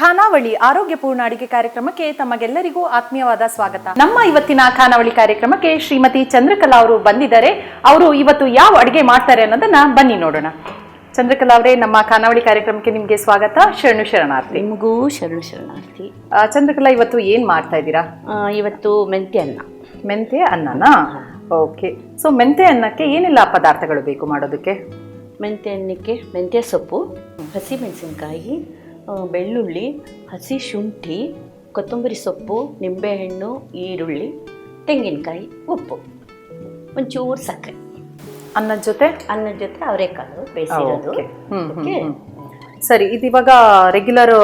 ಖಾನಾವಳಿ ಆರೋಗ್ಯಪೂರ್ಣ ಅಡಿಗೆ ಕಾರ್ಯಕ್ರಮಕ್ಕೆ ತಮಗೆಲ್ಲರಿಗೂ ಆತ್ಮೀಯವಾದ ಸ್ವಾಗತ. ನಮ್ಮ ಇವತ್ತಿನ ಖಾನಾವಳಿ ಕಾರ್ಯಕ್ರಮಕ್ಕೆ ಶ್ರೀಮತಿ ಚಂದ್ರಕಲಾ ಅವರು ಬಂದಿದ್ದಾರೆ. ಅವರು ಇವತ್ತು ಯಾವ ಅಡಿಗೆ ಮಾಡ್ತಾರೆ ಅನ್ನೋದನ್ನ ಬನ್ನಿ ನೋಡೋಣ. ಚಂದ್ರಕಲಾ ಅವರೇ ನಮ್ಮ ಖಾನಾವಳಿ ಕಾರ್ಯಕ್ರಮಕ್ಕೆ ನಿಮಗೆ ಸ್ವಾಗತ. ಶರಣು ಶರಣಾರ್ಥಿ. ನಿಮಗೂ ಶರಣು ಶರಣಾರ್ಥಿ. ಚಂದ್ರಕಲಾ ಇವತ್ತು ಏನ್ ಮಾಡ್ತಾ ಇದ್ದೀರಾ? ಇವತ್ತು ಮೆಂತ್ಯ ಅನ್ನ. ಮೆಂತೆ ಅನ್ನನಾ? ಓಕೆ. ಸೊ ಮೆಂತೆ ಅನ್ನಕ್ಕೆ ಏನೆಲ್ಲ ಪದಾರ್ಥಗಳು ಬೇಕು ಮಾಡೋದಕ್ಕೆ? ಮೆಂತ್ಯ ಅನ್ನಕ್ಕೆ ಮೆಂತ್ಯ ಸೊಪ್ಪು ಹಸಿ ಮೆಣಸಿನ್ಕಾಯಿ ಆ, ಬೆಳ್ಳುಳ್ಳಿ ಹಸಿ ಶುಂಠಿ ಕೊತ್ತಂಬರಿ ಸೊಪ್ಪು ನಿಂಬೆಹಣ್ಣು ಈರುಳ್ಳಿ ತೆಂಗಿನಕಾಯಿ ಉಪ್ಪು. ಒಂಚೂರು ಸಕ್ಕರೆ. ಅನ್ನದ ಜೊತೆ? ಅನ್ನದ ಜೊತೆ ಅವರೆಕಾಳು ಬೇಯಿಸಿರೋದು. ಓಕೆ. ಸರಿ ಇದು ಇವಾಗ ರೆಗ್ಯುಲರ್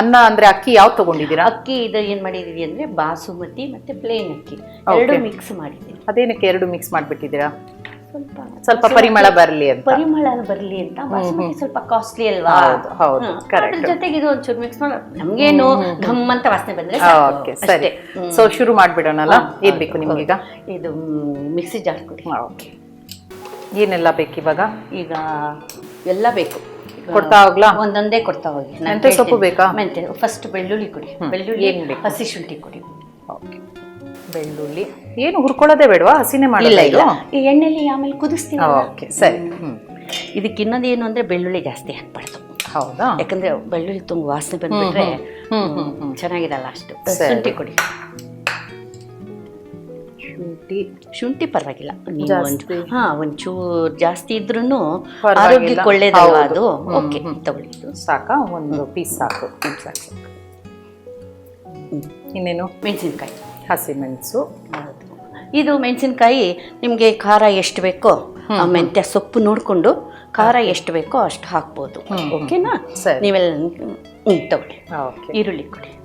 ಅನ್ನ ಅಂದ್ರೆ ಅಕ್ಕಿ ಯಾವ್ದು ತಗೊಂಡಿದ್ದೀರಾ? ಅಕ್ಕಿ ಇದು ಏನು ಮಾಡಿದೀವಿ ಅಂದ್ರೆ ಬಾಸುಮತಿ ಮತ್ತೆ ಪ್ಲೇನ್ ಅಕ್ಕಿ. ಎರಡು ಮಿಕ್ಸ್ ಮಾಡಿದ್ದೀನಿ ಅದೇನಕ್ಕೆ ಎರಡು ಮಿಕ್ಸ್ ಮಾಡ್ಬಿಟ್ಟಿದ್ದೀರಾ? ಸ್ವಲ್ಪ ಸ್ವಲ್ಪ ಪರಿಮಳ ಬರಲಿ ಅಂತ. ಪರಿಮಳ ಬರಲಿ ಅಂತ. ಬಾಸುಮತಿ ಸ್ವಲ್ಪ ಕಾಸ್ಟ್ಲಿ ಅಲ್ವಾ? ಹೌದು. ಅದ್ರ ಜೊತೆಗೆ ಇದು ಒಂಚೂರು ಮಿಕ್ಸ್ ಮಾಡಿ. ನಮ್ಗೇನು ಘಮ್ ಅಂತ ವಾಸನೆ ಬಂದ್ರೆ ಓಕೆ ಸರಿ. ಸೊ ಶುರು ಮಾಡ್ಬಿಡೋಣಲ್ಲ? ಏನ್ ಬೇಕು ಈಗ ಇದು ಮಿಕ್ಸಿ ಜಾರ್ ಕೊಡಿ. ಓಕೆ ಏನೆಲ್ಲ ಬೇಕು ಇವಾಗ? ಈಗ ಎಲ್ಲ ಬೇಕು. ಕೊಡ್ತಾ ಹೋಗ್ಲಾ? ಒಂದೊಂದೇ ಕೊಡ್ತಾ ಹೋಗಿ. ಮೆಂತ್ಯ ಸೊಪ್ಪು ಬೇಕಾ? ಮೆಂತ್ಯ ಫಸ್ಟ್ ಬೆಳ್ಳುಳ್ಳಿ ಕೊಡಿ. ಬೆಳ್ಳುಳ್ಳಿ? ಹಸಿ ಶುಂಠಿ ಕೊಡಿ. ಓಕೆ ಬೆಳ್ಳುಳ್ಳಿ. ಏನು ಹುರ್ಕೊಳ್ಳೋದೇ ಬೇಡವಾ? ಹಸಿನೇ ಮಾಡಿಲ್ಲ ಇಲ್ಲ ಈ ಎಣ್ಣೆಲಿ ಆಮೇಲೆ ಕುದಿಸ್ತೀನಿ ಓಕೆ ಸರಿ. ಇದಕ್ಕೆ ಇನ್ನೊಂದು ಏನು ಅಂದ್ರೆ ಬೆಳ್ಳುಳ್ಳಿ ಜಾಸ್ತಿ ಹಾಕ್ಬಾರ್ದು. ಹೌದಾ? ಯಾಕಂದ್ರೆ ಬೆಳ್ಳುಳ್ಳಿ ತುಂಬ ವಾಸನೆ ಬಂದ್ಬಿಟ್ರೆ ಚೆನ್ನಾಗಿರಲ್ಲ ಅಷ್ಟು. ಶುಂಠಿ ಕೊಡಿ. ಶುಂಠಿ ಶುಂಠಿ ಪರವಾಗಿಲ್ಲ. ನೀವು. ಒಂದು ಹಾ ಒಂಚೂರು ಜಾಸ್ತಿ ಇದ್ರೂ. ಆರೋಗ್ಯಕ್ಕೆ ಒಳ್ಳೇದಲ್ಲ ಅದು? ಓಕೆ. ತಗೊಳ್ಳಿ. ಇದು ಸಾಕಾ? ಒಂದು ಪೀಸ್ ಸಾಕು. ಸಾಕು. ಇನ್ನೇನು? ಮೆಣಸಿನ್ಕಾಯಿ. ಹಸಿಮೆಣಸು ಇದು ಮೆಣಸಿನ್ಕಾಯಿ ನಿಮಗೆ ಖಾರ ಎಷ್ಟು ಬೇಕೋ ಆ ಮೆಂತ್ಯ ಸೊಪ್ಪು ನೋಡಿಕೊಂಡು ಖಾರ ಎಷ್ಟು ಬೇಕೋ ಅಷ್ಟು ಹಾಕ್ಬೋದು. ಓಕೆನಾ? ಸರಿ. ನೀವೆಲ್ಲ ಹ್ಞೂ ತಗೊಳ್ಳಿ. ಈರುಳ್ಳಿ ಕೊಡಿ.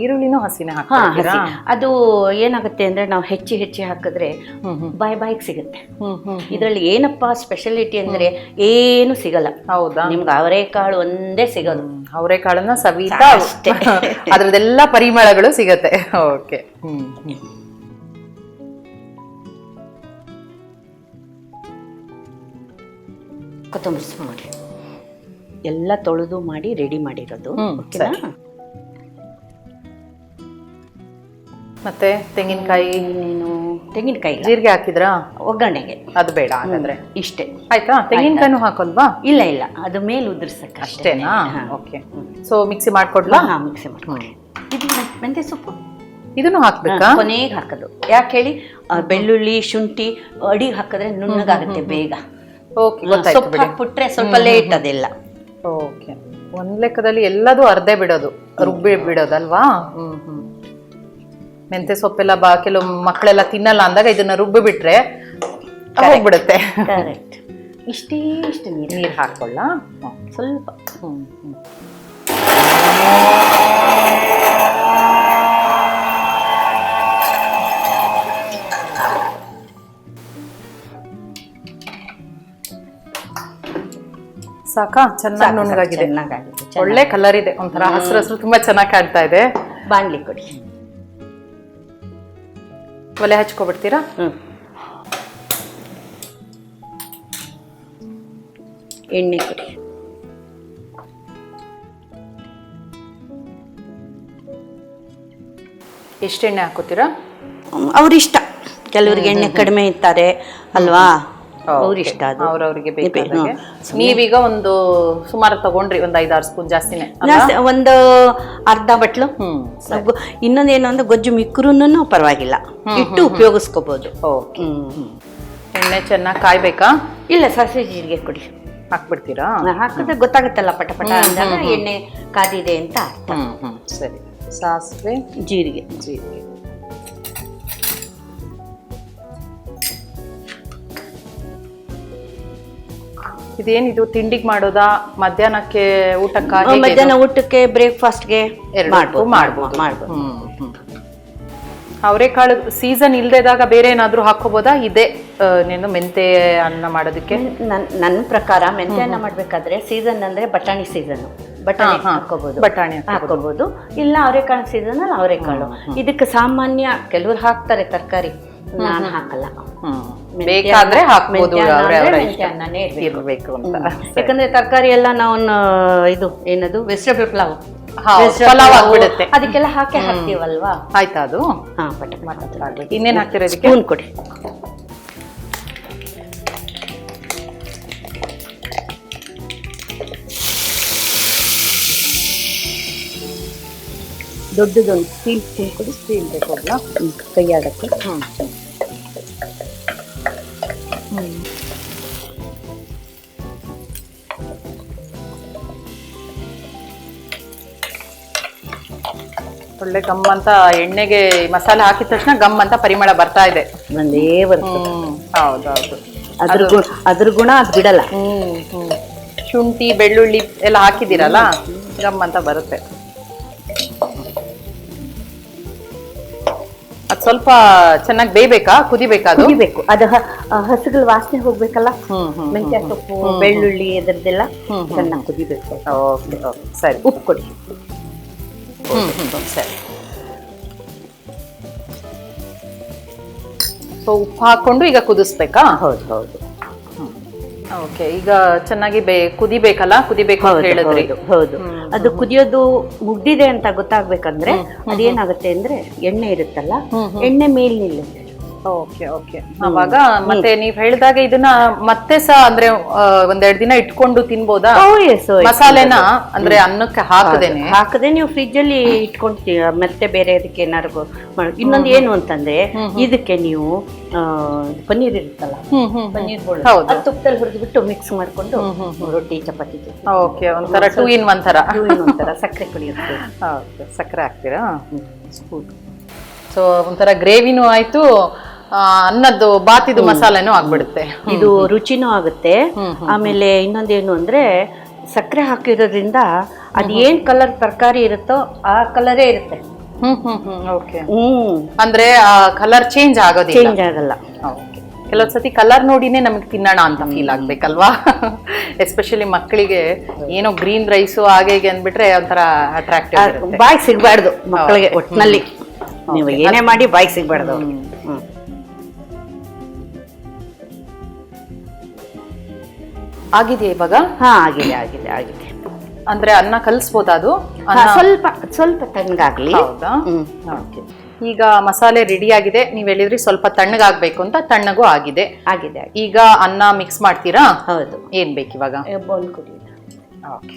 ಈರುಳ್ಳಿನೂ ಹಸಿನ ಹಾಕ್ತೀರಾ ಅದು ಏನಾಗುತ್ತೆ ಅಂದ್ರೆ ನಾವು ಹೆಚ್ಚಿ ಹೆಚ್ಚಿ ಹಾಕಿದ್ರೆ ಬಾಯ್ ಬಾಯಿಗೆ ಸಿಗುತ್ತೆ. ಇದರಲ್ಲಿ ಏನಪ್ಪ ಸ್ಪೆಷಾಲಿಟಿ ಅಂದ್ರೆ ಏನು ಸಿಗಲ್ಲ. ಹೌದಾ? ನಿಮ್ಗೆ ಅವರೆಕಾಳು ಒಂದೇ ಸಿಗೋದು. ಅವರೆಕಾಳನ್ನ ಸವಿತಾ ಅಷ್ಟೇ. ಅದ್ರದ್ದೆಲ್ಲ ಪರಿಮಳಗಳು ಸಿಗತ್ತೆ. ಓಕೆ. ಕೊತ್ತಂಬರಿ ಸೊಪ್ಪು ಮಾಡಿ ಎಲ್ಲ ತೊಳೆದು ಮಾಡಿ ರೆಡಿ ಮಾಡಿರೋದು. ಓಕೆನಾ? ಮತ್ತೆ ತೆಂಗಿನಕಾಯಿ? ಇನ್ನೇನು ತೆಂಗಿನಕಾಯಿ ಇಲ್ಲ. ಜೀರಿಗೆ ಹಾಕಿದ್ರಾ? ಒಗ್ಗರಣೆಗೆ. ಅದು ಬೇಡ ಹಾಗಾದ್ರೆ. ಇಷ್ಟೇ. ಆಯ್ತಾ? ತೆಂಗಿನಕಾಯಿನೂ ಹಾಕೋಲ್ವಾ? ಇಲ್ಲ ಇಲ್ಲ. ಅದು ಮೇಲೆ ಉದುರ್ಸಕ್ಕೆ ಅಷ್ಟೇನಾ? ಓಕೆ ಸೊ ಮಿಕ್ಸಿ ಮಾಡ್ಕೊಡ್ಲಾ? ಹಾ ಮಿಕ್ಸಿ ಮಾಡ್ಕೊಳ್ಳಿ ಇದು ಮೆ- ಮೆಂತ್ಯ ಸೊಪ್ಪು. ಇದನ್ನು ಹಾಕ್ಬೇಕಾ? ಕೊನೆಗೆ ಹಾಕೋದು. ಯಾಕೆ ಹೇಳಿ? ಆ, ಬೆಳ್ಳುಳ್ಳಿ ಶುಂಠಿ ಅಡಿ ಹಾಕಿದ್ರೆ ನುಣ್ಣಗಾಗುತ್ತೆ ಬೇಗ. ಓಕೆ ಗೊತ್ತಾಯ್ತು ಸೊಪ್ಪು ಬಿಡಿ. ಹಾಕ್ಬಿಟ್ರೆ ಸ್ವಲ್ಪ ಲೇಟ್ ಅದೆಲ್ಲ. ಓಕೆ ಒಂದ್ ಲೆಕ್ಕದಲ್ಲಿ ಎಲ್ಲದೂ ಅರ್ಧೆ ಬಿಡೋದು. ರುಬ್ಬಿ ಬಿಡೋದಲ್ವಾ? ಹ್ಮ್ ಹ್ಮ್. ಮೆಂತೆ ಸೊಪ್ಪೆಲ್ಲ ಬಾ ಕೆಲವು ಮಕ್ಕಳೆಲ್ಲ ತಿನ್ನಲ್ಲ ಅಂದಾಗ ಇದನ್ನ ರುಬ್ಬಿ ಬಿಟ್ರೆ ಹೋಗ್ಬಿಡುತ್ತೆ. ಕರೆಕ್ಟ್ ಇಷ್ಟೇ ಇಷ್ಟು ನೀರು. ನೀರು ಹಾಕೊಳ್ಳ ಸ್ವಲ್ಪ. ಹ್ಮ್ ಸಾಕಾ? ಚೆನ್ನಾಗಿ ನುಣ್ಣಗಾಗಿದೆ. ಒಳ್ಳೆ ಕಲರ್ ಇದೆ. ಒಂಥರ ಹಸಿರು ಹಸಿರು ತುಂಬಾ ಚೆನ್ನಾಗಿ ಕಾಣ್ತಾ ಇದೆ. ಬಾಣ್ಲಿ ಕೊಡಿ. ಒಲೆ ಹಚ್ಕೊಬಿಡ್ತೀರಾ? ಎಣ್ಣೆ ಕೊಡಿ. ಎಷ್ಟು ಎಣ್ಣೆ ಹಾಕೋತೀರಾ? ಅವ್ರಿಷ್ಟ. ಕೆಲವ್ರಿಗೆ ಎಣ್ಣೆ ಕಡಿಮೆ ಇರ್ತಾರೆ ಅಲ್ವಾ? ಅವ್ರಿಷ್ಟ ಅದು. ಅವ್ರವ್ರಿಗೆ. ಬೇಕಾದಾಗೆ ನೀವೀಗ ಒಂದು ಸುಮಾರು ತಗೊಂಡ್ರಿ ಒಂದ್ ಐದಾರು ಸ್ಪೂನ್ ಜಾಸ್ತಿನೇ? ಜಾಸ್ತಿ ಒಂದು ಅರ್ಧ ಬಟ್ಲು. ಹ್ಮ್. ಇನ್ನೊಂದ್ ಇನ್ನೊಂದೇನು ಅಂದ್ರೆ ಗೊಜ್ಜು ಮಿಕ್ಕರೂ ಪರವಾಗಿಲ್ಲ. ಇಟ್ಟು ಉಪಯೋಗಿಸ್ಕೋಬಹುದು ಎಣ್ಣೆ ಚೆನ್ನಾಗಿ ಕಾಯ್ಬೇಕಾ? ಇಲ್ಲ ಸಾಸಿವೆ ಜೀರಿಗೆ ಕೊಡಿ. ಹಾಕ್ಬಿಡ್ತೀರಾ? ಹಾಕಿದ್ರೆ ಗೊತ್ತಾಗುತ್ತಲ್ಲ ಪಟ ಪಟ ಎಣ್ಣೆ ಕಾದಿದೆ ಅಂತ ಹ್ಮ್ ಹ್ಮ್. ಸರಿ. ಸಾಸಿವೆ ಜೀರಿಗೆ. ಜೀರಿಗೆ. ಇದೇನಿದು ತಿಂಡಿಗೆ ಮಾಡೋದಾ? ಮಧ್ಯಾಹ್ನಕ್ಕೆ ಊಟಕ್ಕೆ ಮಧ್ಯಾಹ್ನ ಊಟಕ್ಕೆ ಬ್ರೇಕ್ಫಾಸ್ಟ್ಗೆ ಮಾಡ್ಬೋದು ಮಾಡ್ಬೋದು ಮಾಡ್ಬೋದು. ಅವರೆಕಾಳು ಸೀಸನ್ ಇಲ್ದೇದಾಗ ಬೇರೆ ಏನಾದರೂ ಹಾಕೋಬೋದಾ ಇದೆ ನೀನು ಮೆಂತೆ ಅನ್ನ ಮಾಡೋದಕ್ಕೆ? ನನ್ನ ನನ್ನ ಪ್ರಕಾರ ಮೆಂತೆ ಅನ್ನ ಮಾಡಬೇಕಾದ್ರೆ ಸೀಸನ್ ಅಂದ್ರೆ ಬಟಾಣಿ ಸೀಸನ್ ಬಟಾಣಿ. ಹಾಕೋಬಹುದು ಬಟಾಣಿ ಹಾಕೋಬೋದು ಹಾಕೋಬಹುದು ಇಲ್ಲ ಅವರೆಕಾಳು ಸೀಸನ್ ಅಲ್ಲಿ ಅವರೆಕಾಳು. ಇದಕ್ಕೆ ಸಾಮಾನ್ಯ ಕೆಲವ್ರು ಹಾಕ್ತಾರೆ ತರಕಾರಿ. ನಾನು ಹಾಕಲ್ಲ ಬೇಕಾದ್ರೆ ಹಾಕ್ಬೋದು ಇರ್ಬೇಕು. ಅಂತ. ಯಾಕಂದ್ರೆ ತರಕಾರಿ ಎಲ್ಲ ನಾವು ಇದು ಏನದು? ವೆಜಿಟೇಬಲ್ ಪಲಾವ್. ಆಗ್ಬಿಡುತ್ತೆ. ಅದಕ್ಕೆಲ್ಲ ಹಾಕಿ ಹಾಕ್ತೀವಲ್ವಾ? ಆಯ್ತಾ ಅದು? ಹಾ ಪಟ ಇನ್ನೇನ್ ಹಾಕ್ತೀರಾ ಅದಕ್ಕೆ ಸ್ಪೂನ್ ಕೊಡಿ. ದೊಡ್ಡದೊಂದು ಸ್ಟೀಲ್ ಸ್ಪೂನ್ ಕೊಡಿ. ಸ್ಟೀಲ್ ಬೇಕಲ್ಲ ಕೈಯಾಡಕ್ಕೆ ಹ್ಮ್. ಒಳ್ಳೆ ಗಮ್ ಅಂತ ಎಣ್ಣೆಗೆ ಮಸಾಲೆ ಹಾಕಿದ ತಕ್ಷಣ ಗಮ್ ಅಂತ ಪರಿಮಳ ಬರ್ತಾ ಇದೆ. ಒಂದೇ ಬರ್ತದೆ. ಹ್ಮ್. ಹೌದೌದು. ಅದ್ರ ಗುಣ ಅದ್ರ ಗುಣ ಅದು ಬಿಡಲ್ಲ. ಹ್ಮ್ ಹ್ಮ್. ಶುಂಠಿ ಬೆಳ್ಳುಳ್ಳಿ ಎಲ್ಲ ಹಾಕಿದಿರಲ್ಲ ಗಮ್ ಅಂತ ಬರುತ್ತೆ. ಸ್ವಲ್ಪ ಚೆನ್ನಾಗಿ ಬೇಯ್ಬೇಕಾ? ಕುದಿಬೇಕಾ ಅದು? ಕುದಿಬೇಕು. ಅದು ಹಸುಗಳ ವಾಸನೆ ಹೋಗ್ಬೇಕಲ್ಲ? ಮೆಂತ್ಯ ಸೊಪ್ಪು ಬೆಳ್ಳುಳ್ಳಿ ಅದರದ್ದೆಲ್ಲ ಚೆನ್ನಾಗಿ ಕುದಿಬೇಕು. Okay okay. ಸರಿ. ಉಪ್ಪು ಕೊಡಿ. ಸರಿ. ಸೊ ಉಪ್ಪು ಹಾಕೊಂಡು ಈಗ ಕುದಿಸ್ಬೇಕಾ? ಹೌದು ಹೌದು. ಓಕೆ ಈಗ ಚೆನ್ನಾಗಿ ಬೇ ಕುದಿಬೇಕಲ್ಲ? ಕುದಿಬೇಕು ಅಂತ ಹೇಳಿದ್ರಿ. ಹೌದು, ಹೌದು. ಅದು ಕುದಿಯೋದು ಮುಗ್ದಿದೆ ಅಂತ ಗೊತ್ತಾಗ್ಬೇಕಂದ್ರೆ ಅದೇನಾಗುತ್ತೆ ಅಂದ್ರೆ ಎಣ್ಣೆ ಇರುತ್ತಲ್ಲ ಎಣ್ಣೆ ಮೇಲ್ ನಿಲ್ಲುತ್ತೆ. ಓಕೆ ಓಕೆ ಅವಾಗ ಮತ್ತೆ ನೀವ್ ಹೇಳಿದಾಗ ಇದನ್ನ ಮತ್ತೆ ಸಹ ಅಂದ್ರೆ ಒಂದೆರಡು ದಿನ ಇಟ್ಕೊಂಡು ತಿನ್ಬೋದಾ? ಮಸಾಲೆನ ಅಂದ್ರೆ ಅನ್ನಕ್ಕೆ ಹಾಕದೇನೆ? ಹಾಕದೆ ನೀವು ಫ್ರಿಜ್ ಅಲ್ಲಿ ಇಟ್ಕೊಂತೀರ ಮತ್ತೆ ಬೇರೆ ಅದಕ್ಕೆ ಏನಾರು ಇನ್ನೊಂದು ಏನು ಅಂತಂದ್ರೆ ಇದಕ್ಕೆ ನೀವು ಪನ್ನೀರ್ ಇರುತ್ತಲ್ಲ? ಪನ್ನೀರ್ ತುಪ್ಪದಲ್ಲಿ ಹುರಿದ್ಬಿಟ್ಟು ಮಿಕ್ಸ್ ಮಾಡ್ಕೊಂಡು ರೊಟ್ಟಿ ಚಪಾತಿ ಓಕೆ ಒಂಥರ ಟೂ ಇನ್ ಒನ್ ತರ ಇನ್ ಏನು ಒಂಥರ ಸಕ್ಕರೆ ಕುಡಿಯುತ್ತೆ ಹೌದು ಸಕ್ಕರೆ ಹಾಕ್ತೀರಾ? ಸೊ ಒಂಥರ ಗ್ರೇವಿನೂ ಆಯ್ತು. ಅನ್ನದ್ದು ಬಾತಿದು ಮಸಾಲೆನೂ ಆಗ್ಬಿಡುತ್ತೆ. ಇದು ರುಚಿನೂ ಆಗುತ್ತೆ. ಆಮೇಲೆ ಇನ್ನೊಂದೇನು ಅಂದ್ರೆ ಸಕ್ಕರೆ ಹಾಕಿರೋದ್ರಿಂದ ಅದ್ ಏನ್ ಕಲರ್ ತರಕಾರಿ ಇರುತ್ತೋ ಆ ಕಲರೇ ಇರುತ್ತೆ. Hmm hmm hmm okay hmm. ಅಂದ್ರೆ ಆ ಕಲರ್ ಚೇಂಜ್ ಆಗೋದು ಚೇಂಜ್ ಆಗಲ್ಲ. Okay. ಕೆಲವೊಂದ್ ಸತಿ ಕಲರ್ ನೋಡಿನೇ ನಮಗೆ ತಿನ್ನೋಣ ಅಂತ ಫೀಲ್ ಆಗ್ಬೇಕಲ್ವಾ? ಎಸ್ಪೆಷಲಿ ಮಕ್ಕಳಿಗೆ ಏನೋ ಗ್ರೀನ್ ರೈಸು ಹಾಗೆ ಹೀಗೆ ಅಂದ್ಬಿಟ್ರೆ ಒಂಥರ ಅಟ್ರಾಕ್ಟಿವ್ ಬಾಯ್ ಸಿಗಬಾರ್ದು ಸಿಗ್ಬಾರ್ದು ಮಕ್ಕಳಿಗೆ ಒಟ್ಟಿನಲ್ಲಿ ನೀವು ಏನೇ ಮಾಡಿ ಬಾಯ್ ಸಿಗ್ಬಾರ್ದು. ಆಗಿದೆಯಾ ಇವಾಗ? ಹಾ ಆಗಿದೆ ಆಗಿದೆ ಆಗಿದೆ. ಅಂದ್ರೆ ಅನ್ನ ಕಲಿಸ್ಬೋದಾ ಅದು? ಹಾ, ಅನ್ನ ಸ್ವಲ್ಪ ಸ್ವಲ್ಪ ತಣ್ಣಗಾಗ್ಲಿ ಹೌದಾ? ಹ್ಮ್. Okay. ಈಗ ಮಸಾಲೆ ರೆಡಿ ಆಗಿದೆ. ನೀವ್ ಹೇಳಿದ್ರಿ ಸ್ವಲ್ಪ ತಣ್ಣಗಾಗ್ಬೇಕು ಅಂತ ತಣ್ಣಗೂ ಆಗಿದೆ. ಆಗಿದೆ ಆಗಿದೆ. ಈಗ ಅನ್ನ ಮಿಕ್ಸ್ ಮಾಡ್ತೀರಾ? ಹೌದು. ಏನ್ ಬೇಕು ಇವಾಗ ಬೌಲ್ ಕುಡಿ ಓಕೆ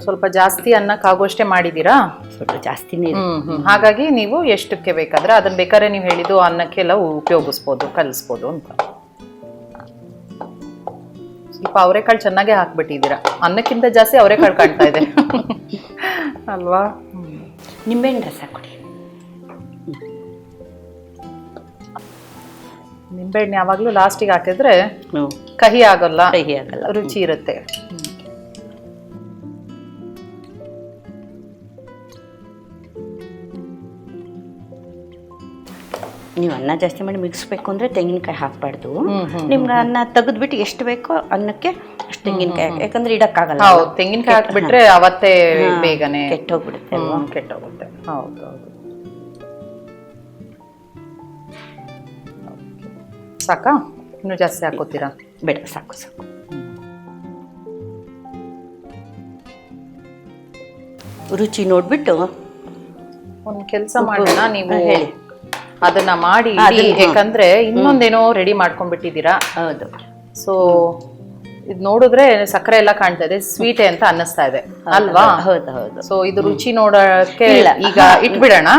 ಸ್ವಲ್ಪ ಜಾಸ್ತಿ ಅನ್ನಕ್ಕಾಗುವಷ್ಟೇ ಮಾಡಿದೀರಾ? ಸ್ವಲ್ಪ ಜಾಸ್ತಿ ಇದೆ. ಹ್ಮ್ ಹ್ಮ್. ಹಾಗಾಗಿ ನೀವು ಎಷ್ಟಕ್ಕೆ ಬೇಕಾದ್ರೆ ಅದನ್ನ ಬೇಕಾದ್ರೆ ನೀವು ಹೇಳಿದ್ದು ಅನ್ನಕ್ಕೆಲ್ಲ ಉಪಯೋಗಿಸ್ಬೋದು ಕಲಿಸ್ಬೋದು ಅಂತ. ಸ್ವಲ್ಪ ಅವರೆಕಾಳು ಚೆನ್ನಾಗೆ ಹಾಕ್ಬಿಟ್ಟಿದ್ದೀರಾ? ಅನ್ನಕ್ಕಿಂತ ಜಾಸ್ತಿ ಅವರೆಕಾಳು ಕಾಣ್ತಾ ಇದೆ. ಅಲ್ವಾ? ನಿಂಬೆಹಣ್ಣು ರಸ ಕೊಡಿ. ನಿಂಬೆಹಣ್ಣು ಯಾವಾಗಲೂ ಲಾಸ್ಟಿಗೆ ಹಾಕಿದ್ರೆ ಕಹಿ ಆಗೋಲ್ಲ ಕಹಿ ಆಗಲ್ಲ. ರುಚಿ ಇರುತ್ತೆ. ನೀವು ಅನ್ನ ಜಾಸ್ತಿ ಮಾಡಿ ಮಿಕ್ಸ್ಬೇಕು ಅಂದ್ರೆ ತೆಂಗಿನಕಾಯಿ ಹಾಕ್ಬಾರ್ದು. ನಿಮ್ಗೆ ಅನ್ನ ತೆಗೆದ್ಬಿಟ್ಟು ಎಷ್ಟು ಬೇಕೋ ಅನ್ನಕ್ಕೆ ಅಷ್ಟು ತೆಂಗಿನಕಾಯಿ ಯಾಕಂದ್ರೆ ಇಡಕ್ಕಾಗಲ್ಲ ತೆಂಗಿನಕಾಯಿ ಹಾಕ್ಬಿಟ್ರೆ ಅವತ್ತೇ ಬೇಗನೆ ಕೆಟ್ಟ ಹೋಗ್ಬಿಡುತ್ತೆ ಅಲ್ವಾ? ಹ್ಮ್, ಕೆಟ್ಟೋಗುತ್ತೆ. ಹೌದು ಹೌದು. ಸಾಕಾ? ಇನ್ನು ಜಾಸ್ತಿ ಹಾಕೋತೀರಾ? ಬೇಡ ಸಾಕು ಸಾಕು. ರುಚಿ ನೋಡ್ಬಿಟ್ಟು ಒಂದು ಕೆಲಸ ಮಾಡೋಣ ನೀವು ಹೇಳಿ. ಅದನ್ನ ಮಾಡಿ ಇಡಿ. ಯಾಕಂದ್ರೆ ಇನ್ನೊಂದೇನೋ ರೆಡಿ ಮಾಡ್ಕೊಂಡ್ಬಿಟ್ಟಿದ್ದೀರಾ? ಹೌದು. ಸೊ ಇದು ನೋಡಿದ್ರೆ ಸಕ್ಕರೆ ಎಲ್ಲ ಕಾಣ್ತಾ ಇದೆ ಸ್ವೀಟ್ ಅಂತ ಅನ್ನಿಸ್ತಾ ಇದೆ. ಅಲ್ವಾ? ಹೌದು ಹೌದು ಸೊ ಇದು ರುಚಿ ನೋಡಕ್ಕೆ ಇಲ್ಲ. ಈಗ ಇಟ್ಬಿಡೋಣ.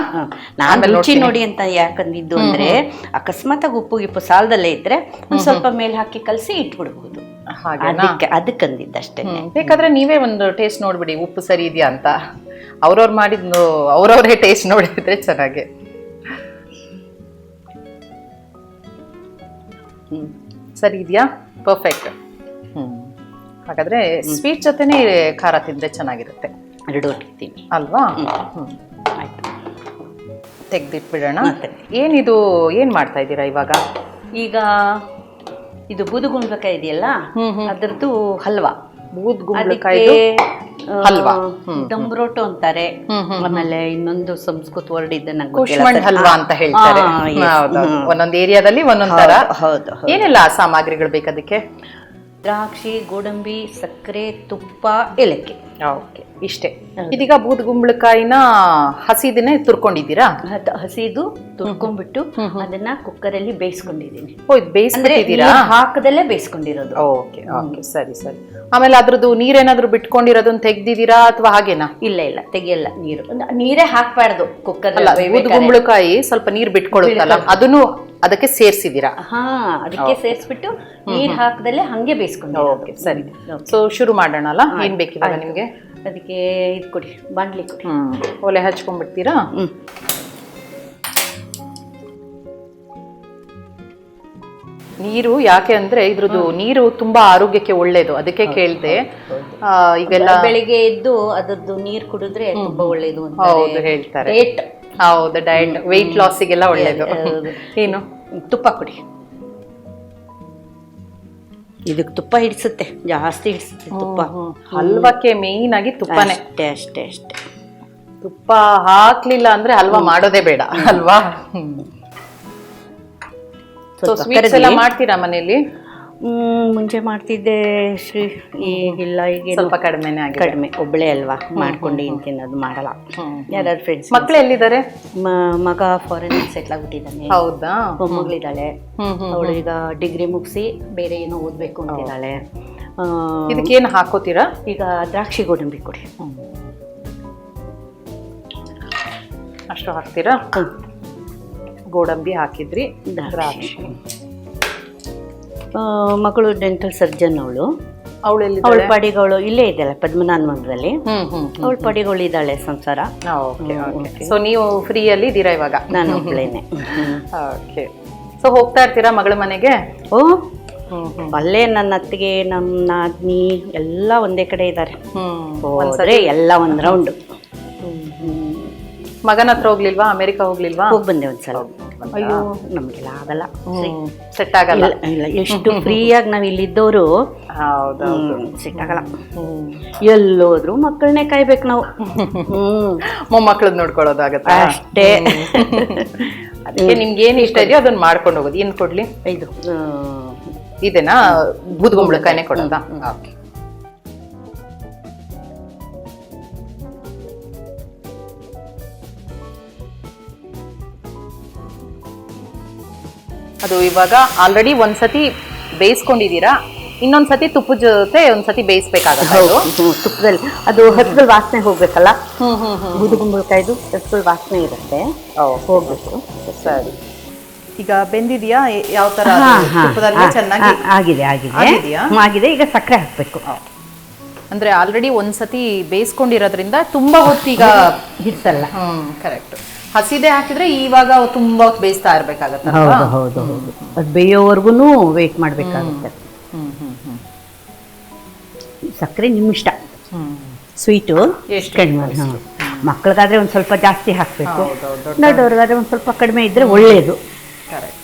ನಾನು ರುಚಿ ನೋಡಿ ಅಂತ ಯಾಕಂದಿದ್ದು ಅಂದ್ರೆ ಅಕಸ್ಮಾತ್ ಆಗಿ ಉಪ್ಪು ಗಿಪ್ಪು ಸಾಲದಲ್ಲೇ ಇದ್ರೆ ಒಂದ್ ಸ್ವಲ್ಪ ಮೇಲೆ ಹಾಕಿ ಕಲಸಿ ಇಟ್ಬಿಡ್ಬೋದು. ಹಾಗೆ ಅದಕ್ಕೆ ಅದಕ್ಕಂದಿದ್ದಷ್ಟೇ ಹ್ಮ್. ಬೇಕಾದ್ರೆ ನೀವೇ ಒಂದು ಟೇಸ್ಟ್ ನೋಡ್ಬಿಡಿ ಉಪ್ಪು ಸರಿ ಇದೆಯಾ ಅಂತ. ಅವ್ರವ್ರು ಮಾಡಿದ್ದು ಅವ್ರವ್ರೇ ಟೇಸ್ಟ್ ನೋಡಿದ್ರೆ ಚೆನ್ನಾಗಿ. ಹ್ಮ್. ಸರಿ ಇದೆಯಾ? ಪರ್ಫೆಕ್ಟ್ ಹ್ಞೂ ಹಾಗಾದ್ರೆ ಸ್ವೀಟ್ ಜೊತೆನೇ ಖಾರ ತಿಂದ್ರೆ ಚೆನ್ನಾಗಿರುತ್ತೆ. ಎರಡು ಇಡ್ತೀನಿ ಅಲ್ವಾ? ಹ್ಮ್. ಆಯ್ತು. ತೆಗ್ದಿಟ್ಬಿಡೋಣ? ಏನಿದು ಏನು ಮಾಡ್ತಾ ಇದ್ದೀರಾ ಇವಾಗ? ಈಗ ಇದು ಬೂದುಗುಂಬಳಕಾಯಿ ಇದೆಯಲ್ಲ? ಅದರದ್ದು ಹಲ್ವಾ. ಬೂದ್ ಅದಕ್ಕೆ ಹಲ್ವಾ. ಡಂಬ್ರೋಟು ಅಂತಾರೆ. ಆಮೇಲೆ ಇನ್ನೊಂದು ಸಂಸ್ಕೃತ ವರ್ಡ್ ಇದೆ ನಂಗೆ ಹಲ್ವಾ ಅಂತ ಹೇಳ್ತಾರೆ. ಒಂದೊಂದು ಏರಿಯಾದಲ್ಲಿ ಒಂದೊಂದು ತರ. ಹೌದು. ಏನೆಲ್ಲ ಸಾಮಗ್ರಿಗಳು ಬೇಕದಕ್ಕೆ ದ್ರಾಕ್ಷಿ ಗೋಡಂಬಿ ಸಕ್ಕರೆ ತುಪ್ಪ ಏಲಕ್ಕಿ. ಓಕೆ. ಇಷ್ಟೇ. ಇದೀಗ ಬೂದ್ ಗುಂಬಳಕಾಯಿನ ಹಸಿದನ್ನೇ ತುರ್ಕೊಂಡಿದ್ದೀರಾ? ಹಸಿದು ತುರ್ಕೊಂಡ್ಬಿಟ್ಟು ಅದನ್ನ ಕುಕ್ಕರಲ್ಲಿ ಬೇಯಿಸ್ಕೊಂಡಿದ್ದೀನಿ. ಓ ಇದು ಬೇಯಿಸ್ಬಿಟ್ಟಿದ್ದೀರಾ? ಹಾಕದಲ್ಲೇ ಬೇಯಿಸ್ಕೊಂಡಿರೋದು. ಓಕೆ ಓಕೆ ಸರಿ ಸರಿ. ಆಮೇಲೆ ಅದ್ರದ್ದು ನೀರೇನಾದ್ರೂ ಬಿಟ್ಕೊಂಡಿರೋದನ್ನ ತೆಗ್ದಿದ್ದೀರಾ ಅಥವಾ ಹಾಗೇನಾ? ಇಲ್ಲ ಇಲ್ಲ ತೆಗಿಯಲ್ಲ ನೀರು. ನೀರೇ ಹಾಕ್ಬಾರ್ದು ಕುಕ್ಕರ್ ಬೂದ್ ಗುಂಬಳಕಾಯಿ ಸ್ವಲ್ಪ ನೀರ್ ಬಿಟ್ಕೊಳ್ಳುತ್ತಲ್ಲ ಅದನ್ನು ಅದಕ್ಕೆ ಸೇರ್ಸಿದೀರಾ ಹಾ ಅದಕ್ಕೆ ಸೇರಿಸ್ಬಿಟ್ಟು ನೀರ್ ಹಾಕದಲ್ಲೇ ಹಂಗೆ ಬೇಯಿಸ್ಕೊಂಡು ಓಕೆ ಸರಿ. ಸೊ ಶುರು ಮಾಡೋಣ ಅಲ್ಲ ಏನ್ ಬೇಕಿವಾಗ ನಿಮ್ಗೆ? ಅದಕ್ಕೆ ಇದು ಕೊಡಿ ಬಾಂಡ್ಲಿ ಕೊಡಿ. ಒಲೆ ಹಚ್ಕೊಂಡ್ಬಿಡ್ತೀರಾ? ನೀರು ಯಾಕೆ ಅಂದ್ರೆ ಇದ್ರದ್ದು ನೀರು ತುಂಬಾ ಆರೋಗ್ಯಕ್ಕೆ ಒಳ್ಳೇದು ಅದಕ್ಕೆ ಕೇಳ್ದೆ. ಈಗೆಲ್ಲ ಬೆಳಿಗ್ಗೆ ಎದ್ದು ಅದರದ್ದು ನೀರ್ ಕುಡಿದ್ರೆ ತುಂಬಾ ಒಳ್ಳೇದು ಹೌದು ಹೇಳ್ತಾರೆ. ಹೌದು ಡಯಟ್ ವೆಯ್ಟ್ ಲಾಸಿಗೆಲ್ಲ ಒಳ್ಳೇದು. ಏನು? ತುಪ್ಪ ಕೊಡಿ. ಇದಕ್ಕೆ ತುಪ್ಪ ಹಿಡಿಸುತ್ತೆ ಜಾಸ್ತಿ ಹಿಡಿಸುತ್ತೆ ತುಪ್ಪ. ಹಲ್ವಕ್ಕೆ ಮೇಯ್ನ್ ಆಗಿ ತುಪ್ಪನೇ. ಅಷ್ಟೇ ಅಷ್ಟೇ ಅಷ್ಟೇ. ತುಪ್ಪ ಹಾಕ್ಲಿಲ್ಲ ಅಂದ್ರೆ ಹಲ್ವಾ ಮಾಡೋದೇ ಬೇಡ ಅಲ್ವಾ? ಮಾಡ್ತೀರಾ ಮನೇಲಿ? ಹ್ಮ್ ಮುಂಚೆ ಮಾಡ್ತಿದ್ದೆ ಶ್ರೀ ಈಗಿಲ್ಲ ಈಗ ಸ್ವಲ್ಪ ಕಡಿಮೆನೇ ಆಗಿದೆ. ಕಡಿಮೆ ಒಬ್ಬಳೇ ಅಲ್ವಾ? ಮಾಡ್ಕೊಂಡು ಏನು ತಿನ್ನೋದು ಮಾಡಲ್ಲ. ಯಾರಾದ್ರು ಫ್ರೆಂಡ್ಸ್ ಮಕ್ಕಳು ಎಲ್ಲಿದ್ದಾರೆ? ಮಗ ಫಾರಿನ್ ಸೆಟ್ಲ್ ಆಗ್ಬಿಟ್ಟಿದ್ದಾನೆ. ಹೌದಾ? ಮೊಮ್ಮಗಳಿದ್ದಾಳೆ. ಅವಳು ಈಗ ಡಿಗ್ರಿ ಮುಗಿಸಿ ಬೇರೆ ಏನೋ ಓದ್ಬೇಕು ಅಂತಿದ್ದಾಳೆ ಇದಕ್ಕೇನು ಹಾಕೋತೀರಾ? ಈಗ ದ್ರಾಕ್ಷಿ ಗೋಡಂಬಿ ಕೊಡಿ. ಅಷ್ಟು ಹಾಕ್ತೀರಾ? ಗೋಡಂಬಿ ಹಾಕಿದ್ರಿ ದ್ರಾಕ್ಷಿ. ಮಗಳು ಡೆಂಟಲ್ ಸರ್ಜನ್ ಅವಳು. ಅವಳು ಪಡಿಗಳು ಇಲ್ಲೇ ಇದೆಯಲ್ಲ ಪದ್ಮನಾಭ ಮಗದಲ್ಲಿ ಹ್ಮ್ ಹ್ಮ್ ಅವಳ ಪಡಿಗಳು ಇದ್ದಾಳೆ ಸಂಸಾರ. ಸೊ ನೀವು ಫ್ರೀಯಲ್ಲಿ ಇದ್ದೀರಾ ಇವಾಗ? ನಾನು ಒಬ್ಳೇನೆ. ಓಕೆ. ಸೊ ಹೋಗ್ತಾ ಇರ್ತೀರಾ ಮಗಳ ಮನೆಗೆ? ಓ ಅಲ್ಲೇ ನನ್ನ ಅತ್ತಿಗೆ ನಮ್ಮ ನಾದ್ನಿ ಎಲ್ಲ ಒಂದೇ ಕಡೆ ಇದ್ದಾರೆ. ಹೋದ್ರೆ ಎಲ್ಲ ಒಂದು ರೌಂಡ್ ಮಗನ ಹತ್ರ ಹೋಗ್ಲಿಲ್ವಾ? ಅಮೆರಿಕ ಹೋಗ್ಲಿಲ್ವಾ? ಹೋಗಿ ಬಂದೆ ಒಂದ್ಸಲ. ಅಯ್ಯೋ. ನಮಗೆಲ್ಲ ಆಗಲ್ಲ ಸೆಟ್ ಆಗಲ್ಲ. ಇಲ್ಲ ಎಷ್ಟು ಫ್ರೀಯಾಗಿ ನಾವ್ ಇಲ್ಲಿದ್ದವರು ಹೌದು ಸೆಟ್ ಆಗಲ್ಲ. ಎಲ್ಲೋದ್ರು ಮಕ್ಕಳನ್ನೇ ಕಾಯ್ಬೇಕು ನಾವು. ಹ್ಮ್. ನೋಡ್ಕೊಳ್ಳೋದಾಗತ್ತೆ ನೋಡ್ಕೊಳ್ಳೋದಾಗತ್ತಾ? ಅಷ್ಟೇ. ಅದಕ್ಕೆ ನಿಮ್ಗೆ ಏನು ಇಷ್ಟ ಇದೆಯೋ ಅದನ್ನ ಮಾಡ್ಕೊಂಡು ಹೋಗೋದು. ಏನು ಕೊಡ್ಲಿ? ಇದು. ಇದೇನಾ ಬೂದ್ಗುಂಬಳಕಾಯಿನೇ ಕೊಡೋದಾ? ಓಕೆ. ಅದು ಇವಾಗ ಆಲ್ರೆಡಿ ಒಂದ್ಸತಿ ಬೇಯಿಸ್ಕೊಂಡಿದೀರಾ ಇನ್ನೊಂದ್ಸತಿ ತುಪ್ಪ ಜೊತೆ ಒಂದ್ಸತಿ ಬೇಯಿಸ್ಬೇಕಾಗತ್ತೆ ಅದು ತುಪ್ಪದಲ್ಲಿ ಅದು ಹಸುಗಳ ವಾಸನೆ ಹೋಗ್ಬೇಕಲ್ಲ? ಬುದುಗುಂಬಳಕಾಯ್ದು ಹೆಸರು ವಾಸನೆ ಇರುತ್ತೆ. ಹೋಗ್ಬೇಕು. ಸರಿ. ಈಗ ಬೆಂದಿದ್ಯಾ? ಯಾವ ತರ ಚೆನ್ನಾಗಿ? ಆಗಿದೆ ಆಗಿದೆ. ಆಗಿದೆ. ಈಗ ಸಕ್ಕರೆ ಹಾಕ್ಬೇಕು. ಅಂದ್ರೆ ಆಲ್ರೆಡಿ ಒಂದ್ಸತಿ ಬೇಯಿಸ್ಕೊಂಡಿರೋದ್ರಿಂದ ತುಂಬಾ ಹೊತ್ತೀಗ ಹಿಡ್ಸಲ್ಲ. ಹ್ಮ್ ಕರೆಕ್ಟ್ ಹಸಿದೆ ಹಾಕಿದ್ರೆ ಇವಾಗ ತುಂಬಾ ಹೊತ್ತು ಬೇಯಿಸ್ತಾ ಇರ್ಬೇಕಾಗತ್ತೆ ಹೌದು ಹೌದು ಹೌದು. ಅದು ಬೇಯೋವರೆಗೂ ವೇಟ್ ಮಾಡ್ಬೇಕಾಗುತ್ತೆ. ಸಕ್ಕರೆ ನಿಮ್ಮ ಇಷ್ಟ ಹ್ಮ್ ಸ್ವೀಟು ಎಷ್ಟು ಕಡಿಮೆ ಹಾಂ. ಮಕ್ಳಿಗಾದ್ರೆ ಒಂದು ಸ್ವಲ್ಪ ಜಾಸ್ತಿ ಹಾಕ್ಬೇಕು. ದೊಡ್ಡವ್ರಿಗಾದ್ರೆ ಒಂದ್ ಸ್ವಲ್ಪ ಕಡಿಮೆ ಇದ್ರೆ ಒಳ್ಳೇದು. ಕರೆಕ್ಟ್.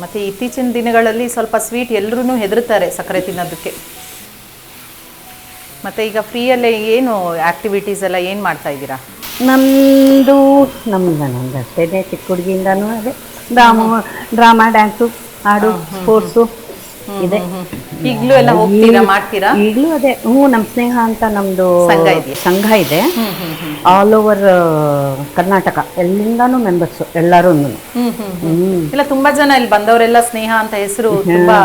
ಮತ್ತೆ ಇತ್ತೀಚಿನ ದಿನಗಳಲ್ಲಿ ಸ್ವಲ್ಪ ಸ್ವೀಟ್ ಎಲ್ಲರೂ ಹೆದರ್ತಾರೆ ಸಕ್ಕರೆ ತಿನ್ನೋದಕ್ಕೆ. ಮತ್ತೆ ಈಗ ಫ್ರೀಯಲ್ಲೇ ಏನು ಆಕ್ಟಿವಿಟೀಸ್ ಎಲ್ಲ ಏನು ಮಾಡ್ತಾ ಇದ್ದೀರಾ? ನಮ್ಮದು ನಮ್ದು ನಮ್ದು ಅಷ್ಟೇ ಚಿಕ್ಕ ಹುಡುಗಿಯಿಂದನೂ ಅದೇ. ಡ್ರಾಮಾ ಡ್ರಾಮಾ ಡ್ಯಾನ್ಸು ಹಾಡು ಸ್ಪೋರ್ಟ್ಸು ಇದೆ. ಈಗಲೂ ಎಲ್ಲ ಹೋಗ್ತೀರಾ ಮಾಡ್ತೀರಾ? ಈಗಲೂ ಅದೇ. ಹ್ಞೂ ನಮ್ಮ ಸ್ನೇಹ ಅಂತ ನಮ್ಮದು ಸಂಘ ಇದೆ. ಸಂಘ ಇದೆ. All over Karnataka. ಎಲ್ಲಿಂದಾನು ಮೆಂಬರ್ಸು ಎಲ್ಲರೂ ಹ್ಮ್ ಹ್ಮ್ ಹ್ಮ್. ಹ್ಮ್. ಇಲ್ಲ ತುಂಬಾ ಜನ ಇಲ್ಲಿ ಬಂದವರೆಲ್ಲ ಸ್ನೇಹ ಅಂತ ಹೆಸರು ತುಂಬಾ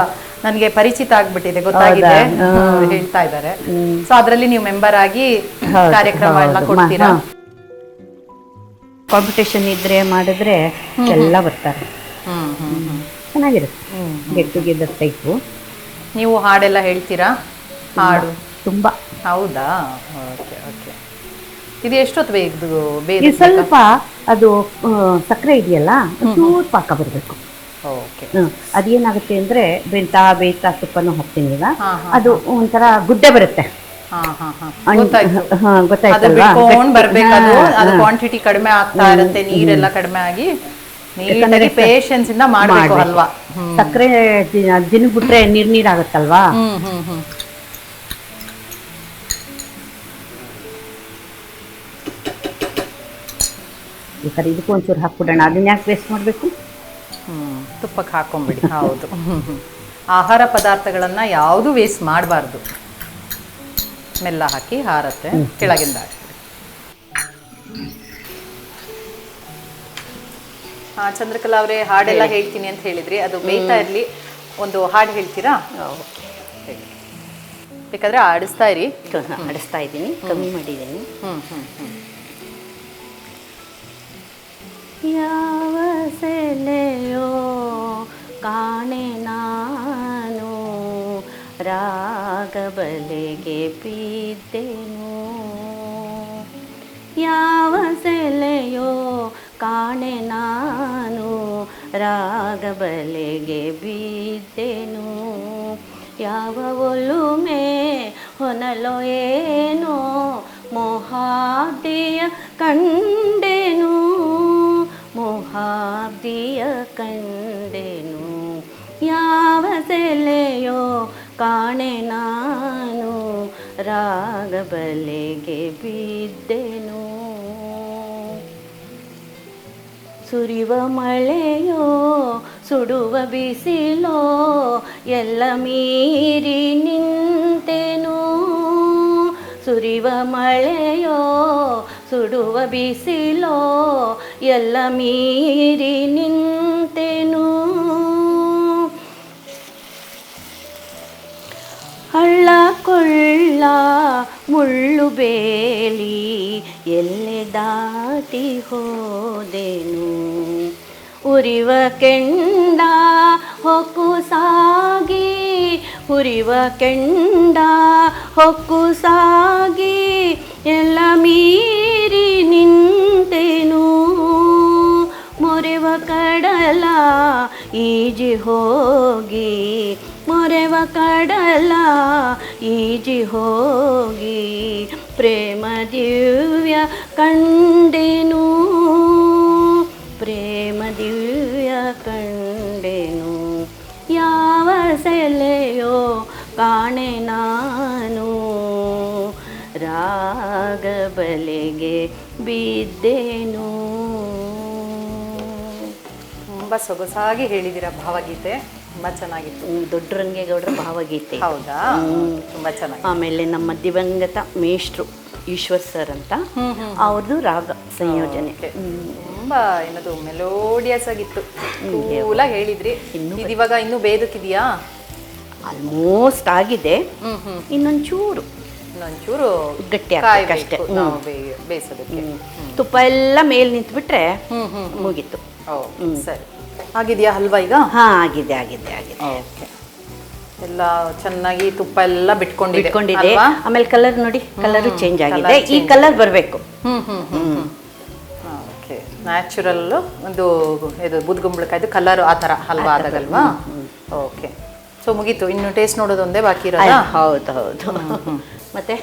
ನನಗೆ ಪರಿಚಿತ ಆಗ್ಬಿಟ್ಟಿದೆ ಗೊತ್ತಾಗಿದೆ. ಹೇಳ್ತಾ ಇದ್ದಾರೆ. ಸೊ ಅದರಲ್ಲಿ ನೀವು ಮೆಂಬರ್ ಆಗಿ ಕಾರ್ಯಕ್ರಮ ಎಲ್ಲ ಕೊಡ್ತೀರಾ. ಕಾಂಪಿಟೇಷನ್ ಇದ್ರೆ ಮಾಡಿದ್ರೆ ಎಲ್ಲ ಬರ್ತಾರೆ. ಹ್ಮ್ ಹ್ಮ್ ಹ್ಮ್. ಚೆನ್ನಾಗಿರುತ್ತೆ. ಗೆಟ್ ಟುಗೆದರ್ ಟೈಪು ನೀವು ಹಾಡೆಲ್ಲ ಹೇಳ್ತೀರಾ? ಹಾಡು. ತುಂಬ. ಹೌದಾ? Okay okay. ಇದು ಎಷ್ಟೊತ್ತು ಇದು ಬೇರೆ ಸ್ವಲ್ಪ ಅದು ಸಕ್ಕರೆ ಇದೆಯಲ್ಲ ಚೂರು ಪಾಕ ಬರಬೇಕು. ಓಕೆ. ಅದೇನಾಗುತ್ತೆ ಅಂದ್ರೆ ಬೆಂತ ಬೇಯ್ತಾ ತುಪ್ಪನೂ ಹಾಕ್ತೀನಿ ಈಗ. ಅದು ಒಂಥರ ಗುಡ್ಡೆ ಬರುತ್ತೆ. ಕ್ವಾಂಟಿಟಿ ಕಡಿಮೆ ಆಗ್ತಾ ಇರುತ್ತೆ ನೀರೆಲ್ಲ ಕಡಿಮೆ ಆಗಿ. ಪೇಷನ್ಸ್ ಇಂದ ಮಾಡಬೇಕು ಅಲ್ವಾ? ಸಕ್ಕರೆ ದಿನ ಬಿಟ್ರೆ ನೀರ್ ನೀರ್ ಆಗತ್ತಲ್ವಾ ಈ ಕಡೆ ಇದಕ್ಕೂ ಒಂಚೂರು ಹಾಕ್ಬಿಡೋಣ. ಅದನ್ನ ಯಾಕೆ ವೇಸ್ಟ್ ಮಾಡಬೇಕು? ತುಪ್ಪಕ್ಕೆ ಹಾಕೊಂಬಿಡಿ. ಹೌದು. ಆಹಾರ ಪದಾರ್ಥಗಳನ್ನು ಯಾವುದು ವೇಸ್ಟ್ ಮಾಡಬಾರ್ದು. ಮೆಲ್ಲ ಹಾಕಿ ಹಾರತ್ತೆ ಕೆಳಗಿಂದ ಚಂದ್ರಕಲಾ ಅವರೇ ಹಾಡೆಲ್ಲ ಹೇಳ್ತೀನಿ ಅಂತ ಹೇಳಿದ್ರಿ. ಅದು ಬೇಯ್ತಾ ಇರ್ಲಿ. ಒಂದು ಹಾಡು ಹೇಳ್ತೀರಾ? ಹೇಳಿ. ಬೇಕಾದ್ರೆ ಆಡಿಸ್ತಾ ಇರಿ. ಆಡಿಸ್ತಾ ಇದ್ದೀನಿ. ಕಮ್ಮಿ ಮಾಡಿದ್ದೀನಿ. ಯಾವ ಸೆಲೆಯೋ ಕಾಣೆ ನಾನು. ರಾಗಬಲೆಗೆ ಬಿದ್ದೆನು ಯಾವ ಸೆಲೆಯೋ ಕಾಣೆ ನಾನು, ರಾಗಬಲೆಗೆ ಬಿದ್ದೆನು ಯಾವ ಒಲುಮೆ ಹೊನಲೋ ಏನೋ ಮೊಹಾದಿಯ ಕಂಡೆನು. ಮೊಹಾಬ್ದಿಯ ಕಂಡೆನು. ಯಾವ ಸೆಲೆಯೋ ಕಾಣೆ ನಾನು, ರಾಗಬಲೆಗೆ ಬಿದ್ದೆನು. ಸುರಿವ ಮಳೆಯೋ, ಸುಡುವ ಬಿಸಿಲೋ, ಎಲ್ಲ ಮೀರಿ ನಿಂತೆನು. ಸುರಿವ ಮಳೆಯೋ, ಸುಡುವ ಬಿಸಿಲೋ, ಎಲ್ಲ ಮೀರಿ ನಿಂತೆನು. ಕೊಳ್ಳ ಮುಳ್ಳು ಬೇಲಿ ಎಲ್ಲೆ ದಾಟಿ ಹೋದೆನು? ಉರಿವ ಕೆಂಡ ಹೊಕ್ಕು ಸಾಗಿ ಉರಿವ ಕೆಂಡ ಹೊಕ್ಕು ಸಾಗಿ ಎಲ್ಲ ಮೀರಿ ನಿಂತೆನು? ಮೊರೆವ ಕಡಲ ಈಜಿ ಹೋಗಿ, ಮೊರೆವ ಕಡಲ ಈಜಿ ಹೋಗಿ, ಪ್ರೇಮ ದಿವ್ಯ ಕಂಡೆನು, ಪ್ರೇಮ ದಿವ್ಯ ಕಂಡೆನು. ಯಾವ ಸೆಲೆಯೋ ಕಾಣೆ ನಾನು ರಾಗಬಲೆಗೆ ಬಿದ್ದೆನು. ತುಂಬಾ ಸೊಗಸಾಗಿ ಹೇಳಿದಿರ ಭಾವಗೀತೆ. ತುಂಬಾ ಚೆನ್ನಾಗಿತ್ತು. ದೊಡ್ಡ ರಂಗೇಗೌಡರ ಭಾವಗೀತೆ. ಹೌದಾ? ತುಂಬಾ ಚೆನ್ನಾಗಿ ಆಮೇಲೆ ನಮ್ಮ ದಿವಂಗತ ಮೇಷ್ಟ್ರು ಈಶ್ವರ್ ಸರ್ ಅಂತ. ಅವ್ರದ್ದು ರಾಗ ಸಂಯೋಜನೆ. ತುಂಬಾ ಏನದು ಮೆಲೋಡಿಯಸ್ ಆಗಿತ್ತು. ಕೂಲ ಹೇಳಿದ್ರಿ. ಇವಾಗ ಇನ್ನೂ ಬೇದಕ್ಕಿದೆಯಾ? ಆಲ್ಮೋಸ್ಟ್ ಆಗಿದೆ. ಇನ್ನೊಂಚೂರು. ಇನ್ನೊಂಚೂರು ಗಟ್ಟಿ ಅಷ್ಟೇ. ಬೇಯಿಸೋದಕ್ಕೆ. ತುಪ್ಪ ಎಲ್ಲ ಮೇಲೆ ನಿಂತ್ಬಿಟ್ರೆ ಮುಗೀತು. ಸರಿ. ಆಗಿದೆಯಾ ಹಲ್ವಾ ಈಗ? ಹಾ ಆಗಿದೆ ಆಗಿದೆ ಆಗಿದೆ. ಓಕೆ. ಎಲ್ಲ ಚೆನ್ನಾಗಿ ತುಪ್ಪ ಎಲ್ಲ ಬಿಟ್ಕೊಂಡಿದೆ. ಇಟ್ಕೊಂಡಿದೆ ಅಲ್ವಾ? ಆಮೇಲೆ ಕಲರ್ ನೋಡಿ ಕಲರ್ ಚೇಂಜ್ ಆಗಿದೆ. ಈ ಕಲರ್ ಬರಬೇಕು. ಹ್ಮ್ ಹ್ಮ್ ಹ್ಮ್ ಓಕೆ. ನ್ಯಾಚುರಲ್ ಒಂದು ಇದು ಬುದ್ಗುಂಬಳಕಾಯ್ದು ಕಲರ್ ಆ ಥರ ಹಲ್ವಾ ಆದಾಗಲ್ವಾ ಓಕೆ. ಸೊ ಮುಗೀತು. ಇನ್ನು ಟೇಸ್ಟ್ ನೋಡೋದೊಂದೇ ಬಾಕಿ ಇರೋದಾ? ಹೌದು ಹೌದು. ಮತ್ತೆ?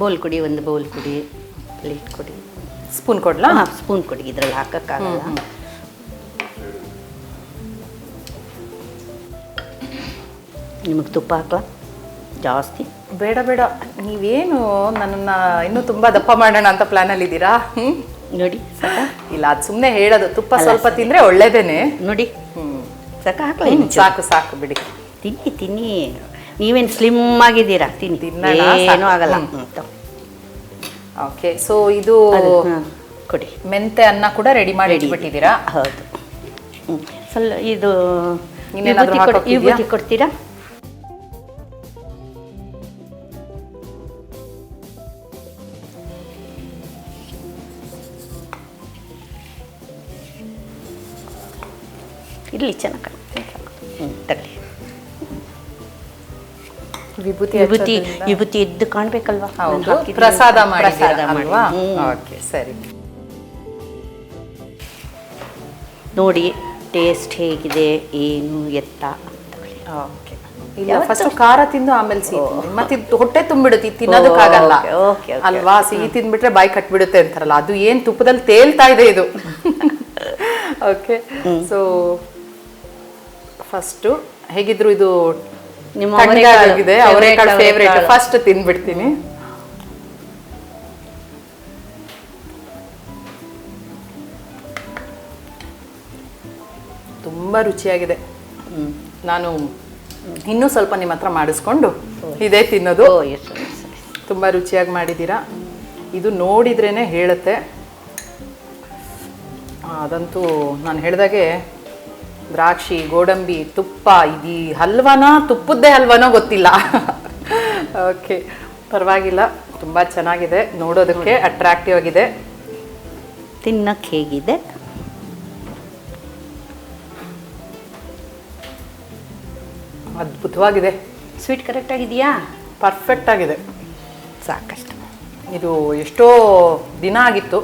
ಬೌಲ್ ಕುಡಿ ಒಂದು ಬೌಲ್ ಕುಡಿ ಪ್ಲೇಟ್ ಕೊಡಿ. ಸ್ಪೂನ್ ಕೊಡ್ಲಾ? ಸ್ಪೂನ್ ಕೊಡಿ. ಇದ್ರಲ್ಲಿ ಹಾಕಕ್ಕಾಗಲ್ಲ. ನಿಮಗೆ ತುಪ್ಪ ಹಾಕ್ಲಾ? ಜಾಸ್ತಿ? ಬೇಡ ಬೇಡ. ನೀವೇನು ನನ್ನನ್ನು ಇನ್ನೂ ತುಂಬ ದಪ್ಪ ಮಾಡೋಣ ಅಂತ ಪ್ಲ್ಯಾನಲ್ಲಿ ಇದ್ದೀರಾ ಹ್ಮ್? ನೋಡಿ ಇಲ್ಲ ಅದು ಸುಮ್ಮನೆ ಹೇಳೋದು. ತುಪ್ಪ ಸ್ವಲ್ಪ ತಿಂದರೆ ಒಳ್ಳೇದೇನೆ. ನೋಡಿ ಹ್ಞೂ ಸಾಕ? ಹಾಕ್ಲಾ ಇನ್ನು ಸಾಕು ಸಾಕು ಬಿಡಿ. ತಿನ್ನಿ ತಿನ್ನಿ. ನೀವೇನು ಸ್ಲಿಮ್ ಆಗಿದ್ದೀರಾ? ತಿನ್ನಿ. ತಿನ್ನೋ. ಆಗಲ್ಲ. ಓಕೆ ಸೊ ಇದು ಕೊಡಿ. ಮೆಂತೆ ಅನ್ನ ಕೂಡ ರೆಡಿ ಮಾಡಿ ಇಟ್ಬಿಟ್ಟಿದ್ದೀರಾ? ಹೌದು. ಸ್ವಲ್ಪ ಇದು? ವಿಭೂತಿ ಕೊಡ್ತೀರಾ? ಇರಲಿ ಚೆನ್ನಾಗಿ ಕಾಣುತ್ತೆ ಹ್ಞೂ ವಿಭೂತಿ ವಿಭೂತಿ ವಿಭೂತಿ ಎದ್ದು ಕಾಣ್ಬೇಕಲ್ವಾ. ಪ್ರಸಾದ ಪ್ರಸಾದ ಓಕೆ ಸರಿ. ನೋಡಿ ಟೇಸ್ಟ್ ಹೇಗಿದೆ ಏನು ಎತ್ತ ಓಕೆ. ಇಲ್ಲ ಫಸ್ಟ್ ಖಾರ ತಿಂದು ಆಮೇಲೆ ಸಿಹಿ ಮತ್ತೆ ಇದು ಹೊಟ್ಟೆ ತುಂಬಿಡುತ್ತೆ ಇದು ತಿನ್ನೋದಕ್ಕಾಗಲ್ಲ. ಅಲ್ವಾ? ಸಿಹಿ ತಿಂದ್ಬಿಟ್ರೆ ಬಾಯಿ ಕಟ್ಬಿಡುತ್ತೆ ಅಂತಾರಲ್ಲ. ಅದು ಏನ್ ತುಪ್ಪದಲ್ಲಿ ತೇಲ್ತಾ ಇದೆ ಇದು? ಓಕೆ. So first. ಹೇಗಿದ್ರು ಇದು ನಿಮ್ಮ ಆಗಿದೆ ಅವರೇಕಾಳು ಫೇವ್ರೇಟ್ ಫಸ್ಟ್ ತಿನ್ಬಿಡ್ತೀನಿ. ತುಂಬಾ ರುಚಿಯಾಗಿದೆ. ನಾನು ಇನ್ನೂ ಸ್ವಲ್ಪ ನಿಮ್ಮ ಹತ್ರ ಮಾಡಿಸ್ಕೊಂಡು ಇದೇ ತಿನ್ನೋದು. ತುಂಬಾ ರುಚಿಯಾಗಿ ಮಾಡಿದ್ದೀರಾ? ಇದು ನೋಡಿದ್ರೇ ಹೇಳುತ್ತೆ. ಅದಂತೂ ನಾನು ಹೇಳಿದಾಗೆ ದ್ರಾಕ್ಷಿ ಗೋಡಂಬಿ ತುಪ್ಪ ಇದು ಈ ಹಲ್ವಾನೋ ತುಪ್ಪದ್ದೇ ಹಲ್ವಾನೋ ಗೊತ್ತಿಲ್ಲ. ಓಕೆ ಪರವಾಗಿಲ್ಲ ತುಂಬ ಚೆನ್ನಾಗಿದೆ ನೋಡೋದಕ್ಕೆ ಅಟ್ರಾಕ್ಟಿವ್ ಆಗಿದೆ. ತಿನ್ನಕ್ಕೆ ಹೇಗಿದೆ? ಅದ್ಭುತವಾಗಿದೆ. ಸ್ವೀಟ್ ಕರೆಕ್ಟ್ ಆಗಿದೆಯಾ? ಪರ್ಫೆಕ್ಟ್ ಆಗಿದೆ. ಸಾಕಷ್ಟು. ಇದು ಎಷ್ಟೋ ದಿನ ಆಗಿತ್ತು.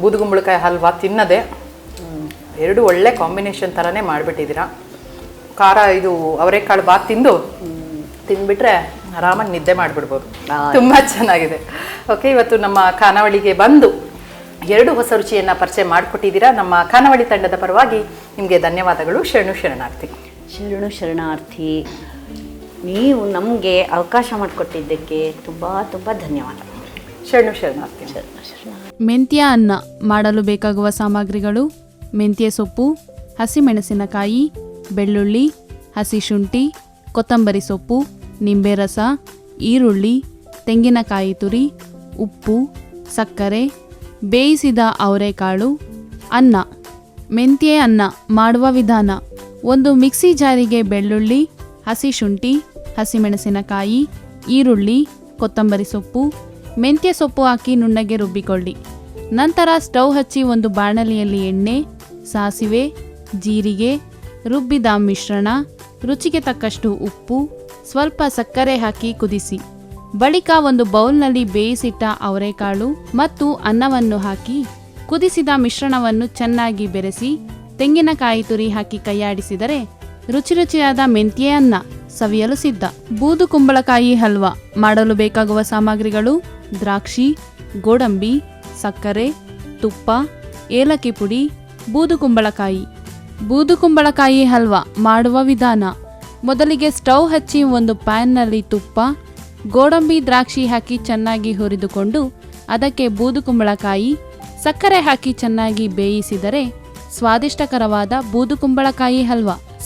ಬೂದುಗುಂಬಳಕಾಯಿ ಹಲ್ವಾ ತಿನ್ನದೆ. ಎರಡು ಒಳ್ಳೆ ಕಾಂಬಿನೇಷನ್ ಥರನೇ ಮಾಡಿಬಿಟ್ಟಿದ್ದೀರಾ. ಖಾರ ಇದು ಅವರೆಕಾಳು ಬಾತ್ ತಿಂದು ತಿಂದ್ಬಿಟ್ರೆ ಆರಾಮಾಗಿ ನಿದ್ದೆ ಮಾಡಿಬಿಡ್ಬೋದು. ತುಂಬ ಚೆನ್ನಾಗಿದೆ. ಓಕೆ ಇವತ್ತು ನಮ್ಮ ಖಾನಾವಳಿಗೆ ಬಂದು ಎರಡು ಹೊಸ ರುಚಿಯನ್ನು ಪರಿಚಯ ಮಾಡಿಕೊಟ್ಟಿದ್ದೀರಾ. ನಮ್ಮ ಖಾನಾವಳಿ ತಂಡದ ಪರವಾಗಿ ನಿಮಗೆ ಧನ್ಯವಾದಗಳು. ಶರಣು ಶರಣಾರ್ಥಿ. ಶರಣು ಶರಣಾರ್ಥಿ ನೀವು ನಮಗೆ ಅವಕಾಶ ಮಾಡಿಕೊಟ್ಟಿದ್ದಕ್ಕೆ ತುಂಬ ತುಂಬ ಧನ್ಯವಾದ. ಶರಣು ಶರಣಾರ್ಥಿ. ಶರಣ ಶರಣ ಮೆಂತ್ಯ ಅನ್ನ ಮಾಡಲು ಬೇಕಾಗುವ ಸಾಮಗ್ರಿಗಳು ಮೆಂತ್ಯ ಸೊಪ್ಪು ಹಸಿಮೆಣಸಿನಕಾಯಿ, ಬೆಳ್ಳುಳ್ಳಿ ಹಸಿ ಶುಂಠಿ ಕೊತ್ತಂಬರಿ ಸೊಪ್ಪು ನಿಂಬೆ ರಸ ಈರುಳ್ಳಿ, ತೆಂಗಿನಕಾಯಿ ತುರಿ, ಉಪ್ಪು, ಸಕ್ಕರೆ, ಬೇಯಿಸಿದ ಅವರೆಕಾಳು, ಅನ್ನ. ಮೆಂತ್ಯ ಅನ್ನ ಮಾಡುವ ವಿಧಾನ. ಒಂದು ಮಿಕ್ಸಿ ಜಾರಿಗೆ ಬೆಳ್ಳುಳ್ಳಿ ಹಸಿ ಶುಂಠಿ ಹಸಿಮೆಣಸಿನಕಾಯಿ, ಈರುಳ್ಳಿ, ಕೊತ್ತಂಬರಿ ಸೊಪ್ಪು, ಮೆಂತ್ಯ ಸೊಪ್ಪು ಹಾಕಿ ನುಣ್ಣಗೆ ರುಬ್ಬಿಕೊಳ್ಳಿ. ನಂತರ ಸ್ಟವ್ ಹಚ್ಚಿ ಒಂದು ಬಾಣಲಿಯಲ್ಲಿ ಎಣ್ಣೆ ಸಾಸಿವೆ, ಜೀರಿಗೆ, ರುಬ್ಬಿದ ಮಿಶ್ರಣ, ರುಚಿಗೆ ತಕ್ಕಷ್ಟು ಉಪ್ಪು, ಸ್ವಲ್ಪ ಸಕ್ಕರೆ ಹಾಕಿ ಕುದಿಸಿ. ಬಳಿಕ ಒಂದು ಬೌಲ್ನಲ್ಲಿ ಬೇಯಿಸಿಟ್ಟ ಅವರೆಕಾಳು ಮತ್ತು ಅನ್ನವನ್ನು ಹಾಕಿ, ಕುದಿಸಿದ ಮಿಶ್ರಣವನ್ನು ಚೆನ್ನಾಗಿ ಬೆರೆಸಿ, ತೆಂಗಿನಕಾಯಿ ತುರಿ ಹಾಕಿ ಕೈಯಾಡಿಸಿದರೆ ರುಚಿ ರುಚಿಯಾದ ಮೆಂತ್ಯ ಅನ್ನ ಸವಿಯಲು ಸಿದ್ಧ. ಬೂದು ಕುಂಬಳಕಾಯಿ ಹಲ್ವಾ ಮಾಡಲು ಬೇಕಾಗುವ ಸಾಮಗ್ರಿಗಳು ದ್ರಾಕ್ಷಿ, ಗೋಡಂಬಿ, ಸಕ್ಕರೆ, ತುಪ್ಪ, ಏಲಕ್ಕಿ ಪುಡಿ ಬೂದು ಕುಂಬಳಕಾಯಿ ಬೂದು ಹಲ್ವಾ ಮಾಡುವ ವಿಧಾನ. ಮೊದಲಿಗೆ ಸ್ಟವ್ ಹಚ್ಚಿ ಒಂದು ಪ್ಯಾನ್ನಲ್ಲಿ ತುಪ್ಪ, ಗೋಡಂಬಿ ದ್ರಾಕ್ಷಿ ಹಾಕಿ ಚೆನ್ನಾಗಿ ಹುರಿದುಕೊಂಡು ಅದಕ್ಕೆ ಬೂದುಕುಂಬಳಕಾಯಿ, ಸಕ್ಕರೆ ಹಾಕಿ ಚೆನ್ನಾಗಿ ಬೇಯಿಸಿದರೆ ಸ್ವಾದಿಷ್ಟಕರವಾದ ಬೂದುಕುಂಬಳಕಾಯಿ ಹಲ್ವಾ.